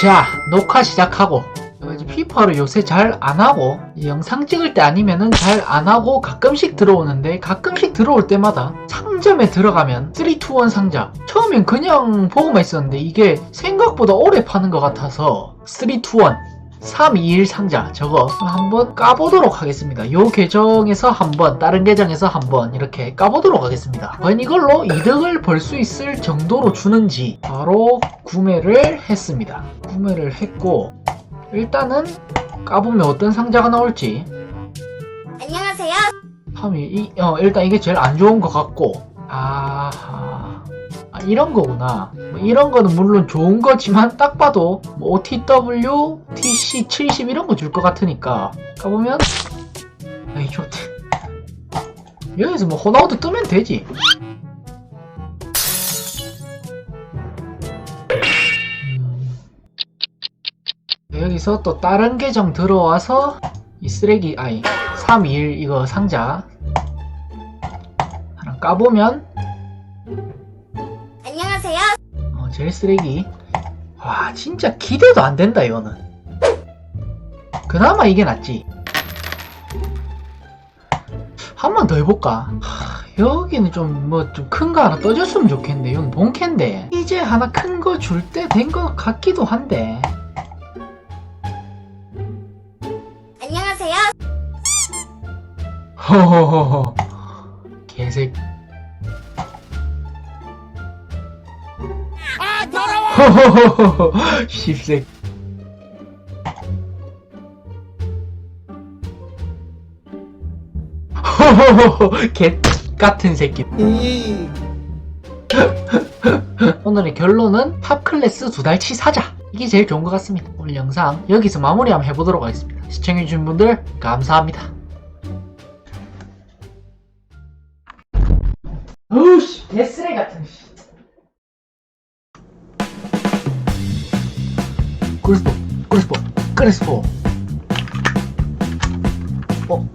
자 녹화 시작하고. 어, 피파를 요새 잘 안하고 영상 찍을 때 아니면은 잘 안하고 가끔씩 들어오는데 가끔씩 들어올 때마다 상점에 들어가면 321 상자. 처음엔 그냥 보고만 있었는데 이게 생각보다 오래 파는 것 같아서 321 2, 1. 3, 2, 1 상자 저거 한번 까보도록 하겠습니다. 요 계정에서 한번 다른 계정에서 한번 이렇게 까보도록 하겠습니다. 과연 이걸로 이득을 벌 수 있을 정도로 주는지 바로 구매를 했습니다. 구매를 했고 일단은 까보면 어떤 상자가 나올지 안녕하세요. 3, 2, 이, 어, 일단 이게 제일 안 좋은 것 같고 아하 아, 이런 거구나. 뭐 이런 거는 물론 좋은 거지만 딱 봐도 뭐 OTW, TC 70 이런 거 줄 것 같으니까 가보면 에이 좋대. 여기서 뭐 호나우드 뜨면 되지. 음. 여기서 또 다른 계정 들어와서 이 쓰레기 아이 321 이거 상자 하나 까보면 제일 쓰레기. 와, 진짜 기대도 안 된다, 이거는. 그나마 이게 낫지. 한 번 더 해볼까? 하, 여기는 좀, 뭐, 좀 큰 거 하나 떠줬으면 좋겠는데, 여기 본캔데. 이제 하나 큰 거 줄 때 된 것 같기도 한데. 안녕하세요. 허허허허. 개새. 허허허허. 십색. 허허허허. 개 같은 새끼. 오늘의 결론은 탑 클래스 두 달치 사자. 이게 제일 좋은 것 같습니다. 오늘 영상 여기서 마무리 한번 해보도록 하겠습니다. 시청해주신 분들 감사합니다. 어우씨, 개쓰레 같은 씨. 그레스포 그레스포 그레스포 어?